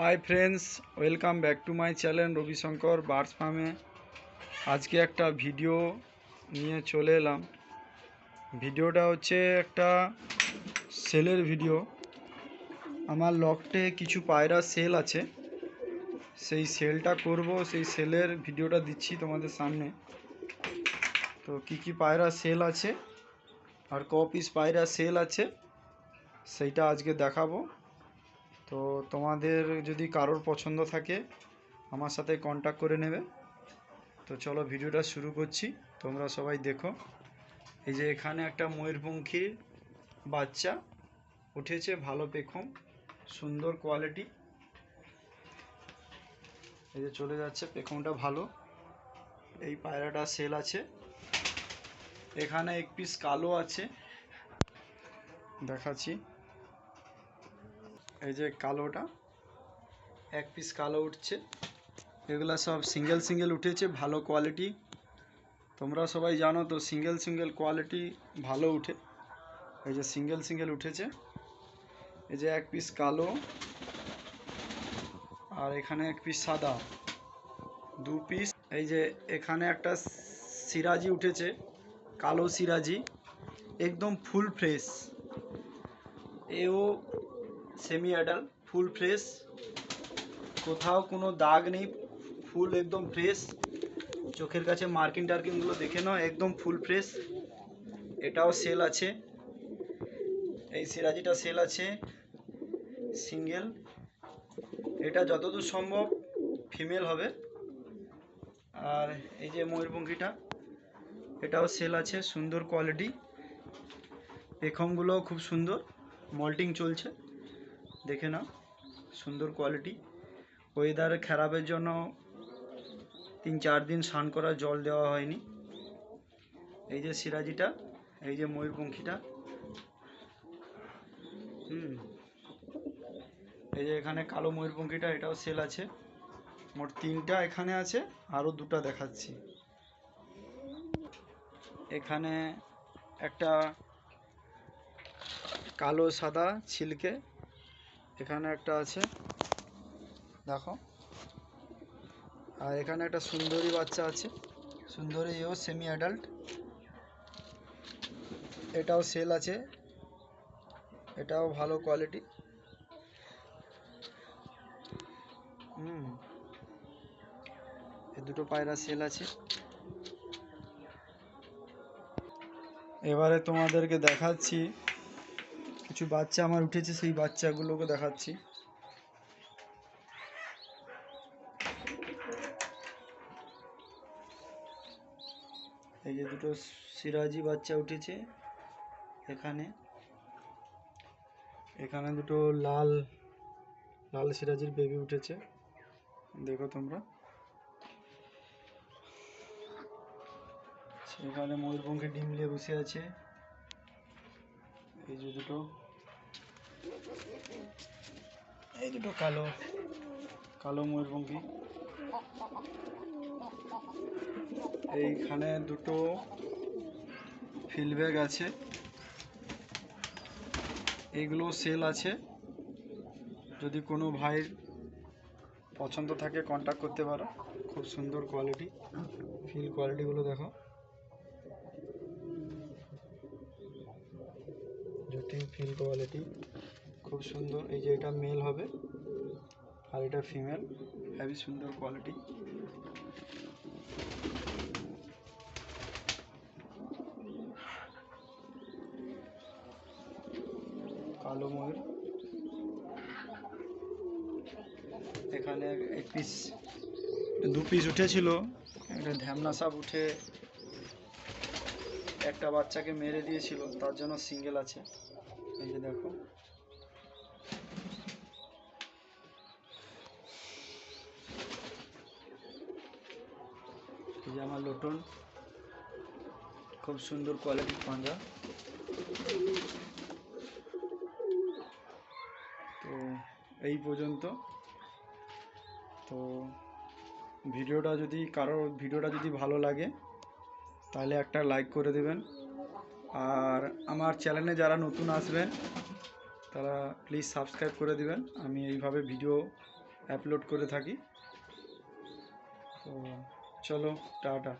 Hi friends welcome back to my channel Ravishankar birds ফার্মে আজকে একটা ভিডিও নিয়ে চলে এলাম। ভিডিওটা হচ্ছে একটা সেলের ভিডিও আমার লকটে কিছু পায়রা সেল আছে। সেই সেলটা করব, সেই সেলের ভিডিওটা দিচ্ছি তোমাদের সামনে। তো কি কি পায়রা সেল আছে, আর ক পিস পায়রা সেল আছে, সেইটা আজকে দেখাবো। তো তোমাদের যদি কারোর পছন্দ থাকে, আমার সাথে কন্ট্যাক্ট করে নেবে। তো চলো ভিডিওটা শুরু করছি। তোমরা সবাই দেখো। এই যে এখানে একটা ময়ূরপঙ্খীর বাচ্চা উঠেছে, ভালো পেখম, সুন্দর কোয়ালিটি এই যে চলে যাচ্ছে, পেখমটা ভালো। এই পায়রাটা সেল আছে। এখানে এক পিস কালো আছে। দেখাচ্ছি। এই যে কালোটা, এক পিস কালো উঠছে। এগুলা সব সিঙ্গেল সিঙ্গেল উঠেছে, ভালো কোয়ালিটি তোমরা সবাই জানো তো সিঙ্গেল সিঙ্গেল কোয়ালিটি ভালো উঠে। এই যে সিঙ্গেল সিঙ্গেল উঠেছে। এই যে এক পিস কালো, আর এখানে এক পিস সাদা। দু পিস এই যে এখানে একটা সিরাজি উঠেছে, কালো সিরাজি। একদম ফুল ফ্রেশ এও সেমি অ্যাডাল ফুল ফ্রেশ কোথাও কোনো দাগ নেই, ফুল একদম ফ্রেশ চোখের কাছে মার্কিং টার্কিংগুলো দেখে নাও, একদম ফুল ফ্রেশ এটাও সেল আছে। এই সিরাজিটা সেল আছে। সিঙ্গেল এটা যতদূর সম্ভব ফিমেল হবে। আর এই যে ময়ূরপঙ্খীটা এটাও সেল আছে, সুন্দর কোয়ালিটি পেখমগুলোও খুব সুন্দর মল্টিং চলছে। দেখে নাও, সুন্দর কোয়ালিটি ওয়েদার খারাপের জন্য তিন চার দিন স্নান করা জল দেওয়া হয়নি। এই যে সিরাজিটা, এই যে ময়ূরপঙ্খীটা। হুম, এই যে এখানে কালো ময়ূরপঙ্খীটা, এটাও সেল আছে। মোট তিনটা এখানে আছে, আরও দুটা দেখাচ্ছি। এখানে একটা কালো সাদা ছিলকে এখানে একটা আছে। দেখো। আর এখানে একটা সুন্দরী বাচ্চা আছে। সুন্দরী এও সেমি অ্যাডাল্ট এটাও সেল আছে। এটাও ভালো কোয়ালিটি হুম। এই দুটো পায়রা সেল আছে। এবারে তোমাদেরকে দেখাচ্ছি কিছু বাচ্চা আমার উঠেছে, সেই বাচ্চাগুলোকে দেখাচ্ছি। এই যে দুটো সিরাজি বাচ্চা উঠেছে এখানে। এখানে দুটো লাল লাল সিরাজির বেবি উঠেছে। দেখো তোমরা। সেখানে ময়ূরপঙ্খী ডিম নিয়ে বসে আছে। এই যে দুটো। এই দুটো কালো কালো ময়ূরপঙ্খী এইখানে দুটো ফিল্ড ব্যাগ আছে। এইগুলো সেল আছে। যদি কোনো ভাইয়ের পছন্দ থাকে কন্ট্যাক্ট করতে পারো। খুব সুন্দর কোয়ালিটি ফিল কোয়ালিটিগুলো দেখো। জুটি ফিল কোয়ালিটি খুব সুন্দর, এই যে এটা মেল হবে আর এটা ফিমেল হেভি সুন্দর কোয়ালিটি কালো ময়ূর। এখানে এক পিস দু পিস উঠেছিল। একটা ধ্যামনা সাপ উঠে একটা বাচ্চাকে মেরে দিয়েছিল, তার জন্য সিঙ্গেল আছে। এই যে দেখো। যে আমার লোটন। খুব সুন্দর কোয়ালিটির পাঞ্জা। তো এই পর্যন্ত। তো ভিডিওটা যদি কারও, ভিডিওটা যদি ভালো লাগে, তাহলে একটা লাইক করে দেবেন। আর আমার চ্যানেলে যারা নতুন আসবেন, তারা প্লিজ সাবস্ক্রাইব করে দিবেন। আমি এইভাবে ভিডিও আপলোড করে থাকি। তো চলো টাটা।